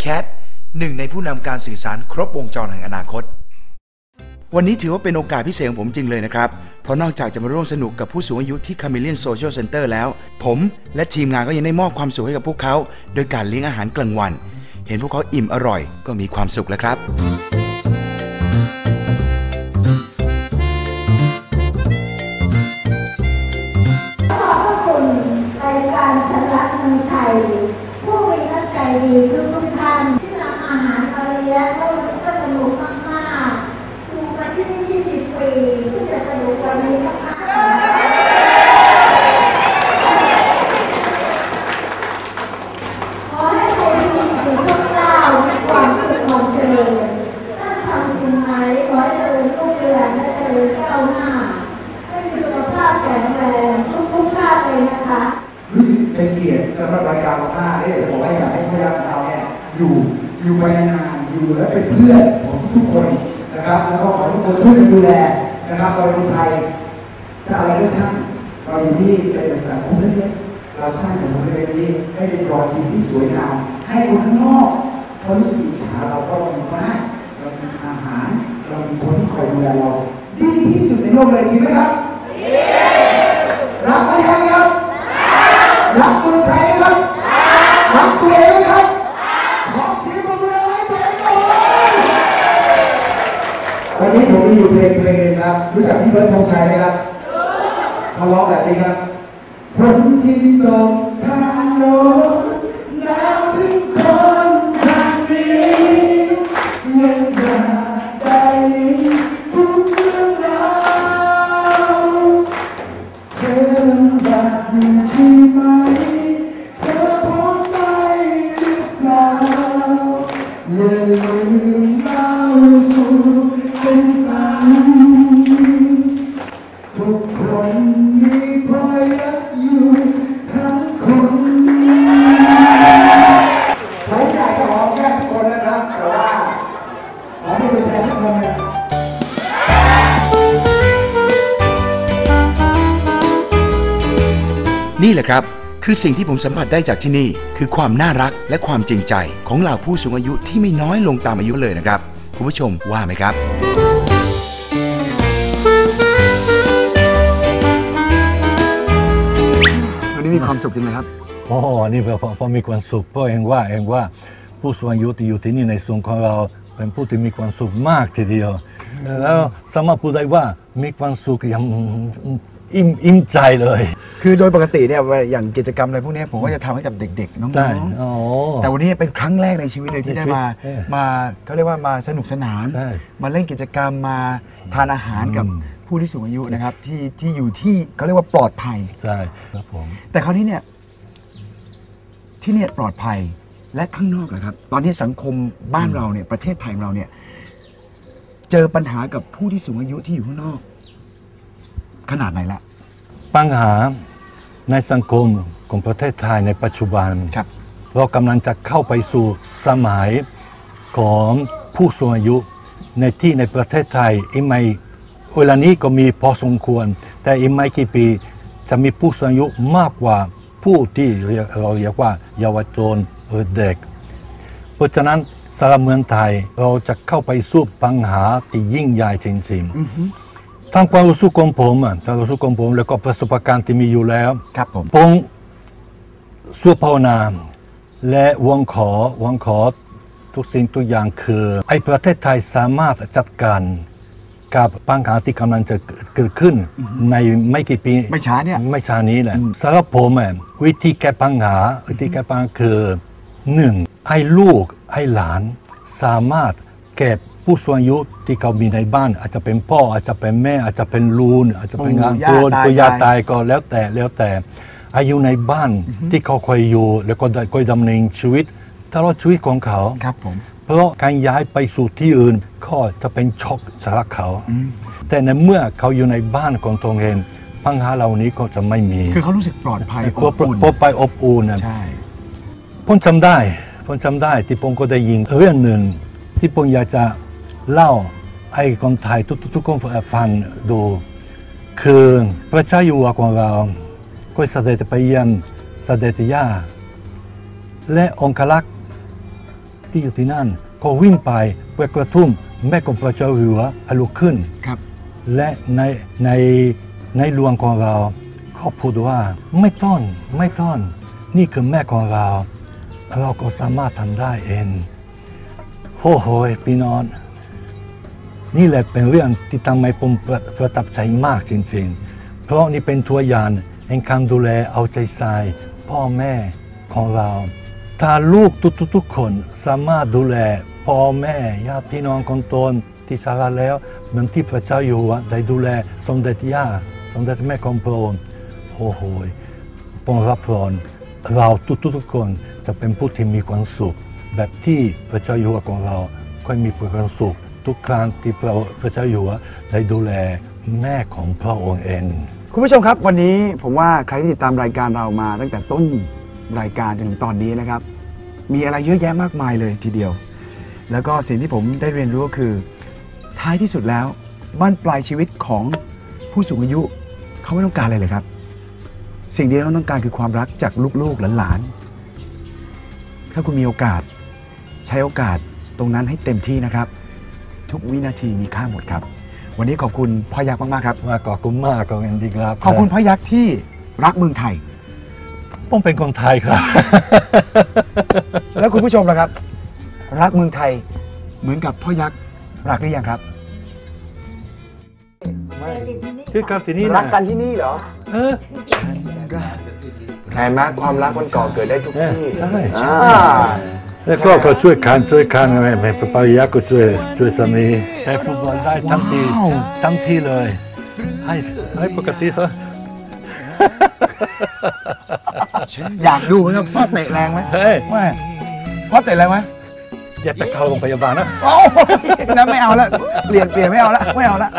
แคทหนึ่งในผู้นำการสื่อสารครบวงจรแห่งอนาคต วันนี้ถือว่าเป็นโอกาสพิเศษของผมจริงเลยนะครับ เพราะนอกจากจะมาร่วมสนุกกับผู้สูงอายุที่ Chameleon Social Center แล้ว ผมและทีมงานก็ยังได้มอบความสุขให้กับพวกเขา โดยการเลี้ยงอาหารกลางวัน เห็นพวกเขาอิ่มอร่อยก็มีความสุขแล้วครับ เป็นเกียรติสำหรับรายการของข้าที่จะบอกว่าอยากให้ผู้รักของเราเนี่ยอยู่อยู่ไปนานๆอยู่และเป็นเพื่อนของทุกๆคนนะครับแล้วก็ขอให้ทุกคนช่วยกันดูแลนะครับเราเป็นคนไทยจะอะไรก็ช่างเราอยู่ที่เป็นสังคมเล็กๆเราสร้างสังคมเล็กๆนี้ให้เป็นรอยยิ้มที่สวยงามให้คนข้างนอกเขารู้สึกอิจฉาเราก็เรามีบ้านเรามีอาหาร เรามีคนที่คอยดูแลเรา ดีที่สุดในโลกเลยจริงไหมครับ รักไหมครับ รักเมืองไทยไหมครับรักตัวเองไหมครับขอเสียงปรบมือให้ตัวเองหน่อยวันนี้ผมมีอยู่เพลงเพลงหนึงครับ รู้จักพี่เบิร์ดธงชัยไหมครับเขาร้องแบบนี้ครับฝนที่ตกทางโน้น นี่แหละครับ คือสิ่งที่ผมสัมผัสได้จากที่นี่ คือความน่ารักและความจริงใจของเหล่าผู้สูงอายุที่ไม่น้อยลงตามอายุเลยนะครับ คุณผู้ชมว่าไหมครับ วันนี้มีความสุขจริงเลยครับ โอ้นี่พอพอพอมีความสุขเพราะเองว่าเองว่าผู้สูงอายุที่อยู่ที่นี่ในส่วนของเราเป็นผู้ที่มีความสุขมากทีเดียวแล้วสามารถพูดได้ว่ามีความสุขอย่างอิ่มอิ่มใจเลย คือโดยปกติเนี่ยอย่างกิจกรรมอะไรพวกเนี้ยผมก็จะทำให้กับเด็กๆน้ใช่องอ๋อ ๆแต่วันนี้เป็นครั้งแรกในชีวิตเลยที่ได้มาเออมาเขาเรียกว่ามาสนุกสนาน ใช่ มาเล่นกิจกรรมมาทานอาหารกับอืมผู้ที่สูงอายุนะครับที่ที่อยู่ที่เขาเรียกว่าปลอดภัย ใช่ครับผม แต่คราวนี้เนี่ยที่เนี่ยปลอดภัยและข้างนอกนะครับ ตอนนี้สังคมบ้านเราเนี่ยประเทศไทยของเราเนี่ย เจอปัญหากับผู้ที่สูงอายุที่อยู่ข้างนอก ขนาดไหนละ ปัญหา ในสังคมของประเทศไทยในปัจจุบัน ครับ เรากำลังจะเข้าไปสู่สมัยของผู้สูงอายุในที่ในประเทศไทยอีกไม่เวลานี้ก็มีพอสมควร แต่อีกไม่กี่ปีจะมีผู้สูงอายุมากกว่าผู้ที่เรียกเราเรียกว่าเยาวชนหรือเด็ก เพราะฉะนั้นสำหรับเมืองไทยเราจะเข้าไปสู่ปัญหาที่ยิ่งใหญ่จริงๆ ทั้งความรู้สึกของผมอะทั้งความรู้สึกของผมแล้วก็ประสบการณ์ที่มีอยู่แล้วครับผมผมสู้ภาวนาและหวังขอหวังขอทุกสิ่งทุกอย่างคือไอ้ประเทศไทยสามารถจัดการกับปัญหาที่กำลังจะเกิดขึ้นในไม่กี่ปีไม่ช้าเนี่ยไม่ช้านี้แหละสำหรับผมอะวิธีแก้ปัญหาวิธีแก้ปัญหาคือหนึ่งไอ้ลูกไอ้หลานสามารถเก็บ ผู้สูงอายุที่เขามีในบ้าน อาจจะเป็นพ่ออาจจะเป็นแม่อาจจะเป็นลูน อาจจะเป็นงานปู่ตัวย่าตายายตัวยาตายก็แล้วแต่แล้วแต่ อายุในบ้านที่เขาเคยอยู่ แล้วก็ได้เคยดำเนินชีวิตตลอดชีวิตของเขาครับผมเพราะการย้ายไปสู่ที่อื่นก็จะเป็นช็อกสำหรับเขา แต่ในเมื่อเขาอยู่ในบ้านของตัวเองปัญหาเหล่านี้ก็จะไม่มี คือเขารู้สึกปลอดภัยเพราะอบอุ่นเพราะไปอบอุ่นนะใช่ผมจำได้ผมจำได้ที่ผมก็ได้ยินเรื่องหนึ่งที่ผมอยากจะ เล่าให้คนไทยทุกๆทุกคนฟังดู คือพระเจ้าอยู่หัวของเราก็เสด็จไปเยี่ยมเสด็จย่าและองคลักษ์ที่อยู่ที่นั่น ก็วิ่งไปเพื่อกระทุ่มแม่ของพระเจ้าอยู่หัวให้ลุกขึ้นครับ และในในในหลวงของเราเขาพูดว่าไม่ต้องไม่ต้องนี่คือแม่ของเรา เราก็สามารถทำได้เองโอ้โหพี่น้อง นี่แหละเป็นเรื่องที่ทำให้ผมประประทับใจมากจริงๆ เพราะนี่เป็นตัวอย่างแห่งการดูแลเอาใจใส่พ่อแม่ของเรา ถ้าลูกทุกๆคนสามารถดูแลพ่อแม่ญาติพี่น้องของตนที่สาระแล้วเหมือนที่พระเจ้าอยู่หัวได้ดูแลสมเด็จย่าสมเด็จแม่ของพระองค์โอ้โหผมรับรองเราทุกๆคนจะเป็นผู้ที่มีความสุข แบบที่พระเจ้าอยู่หัวของเราค่อยมีความสุข ทุกครั้งที่พระพระเจ้าอยู่หัวได้ดูแลแม่ของพระองค์เอง คุณผู้ชมครับวันนี้ผมว่าใครที่ติดตามรายการเรามา ตั้งแต่ต้นรายการจนถึงตอนนี้นะครับ มีอะไรเยอะแยะมากมายเลยทีเดียว แล้วก็สิ่งที่ผมได้เรียนรู้ก็คือ ท้ายที่สุดแล้วบ้านปลายชีวิตของผู้สูงอายุเขาไม่ต้องการอะไรเลยครับ สิ่งเดียวที่เขาต้องการคือความรักจากลูกๆหลานๆถ้าคุณมีโอกาส ใช้โอกาสตรงนั้นให้เต็มที่นะครับ ทุกวินาทีมีค่าหมดครับ วันนี้ขอบคุณพ่อยักษ์มากๆครับ มากขอบคุณมากขอบคุณดีครับขอบคุณพ่อยักษ์ที่รักเมืองไทย ผมเป็นคนไทยครับ แล้วคุณผู้ชมล่ะครับ รักเมืองไทยเหมือนกับพ่อยักษ์รักหรือยังครับ คือการที่นี่รักกันที่นี่เหรอเออแห็นไหมความรักมันก่อเกิดได้ทุกที่ใช่อ่า แล้วก็เขาช่วยกันช่วยกันแม่แม่ปายาก็ช่วยช่วยสามีแต่ฟุตบอลได้ทั้งทีทั้งทีเลย ให้ให้ปกติเหรออยากดูไหมครับพ่อเตะแรงไหมเฮ้ยไม่พ่อเตะแรงไหมอยากจะเข้าโรงพยาบาลนะโอ้ยนั้นไม่เอาละเปลี่ยนเปลี่ยนไม่เอาละไม่เอาละ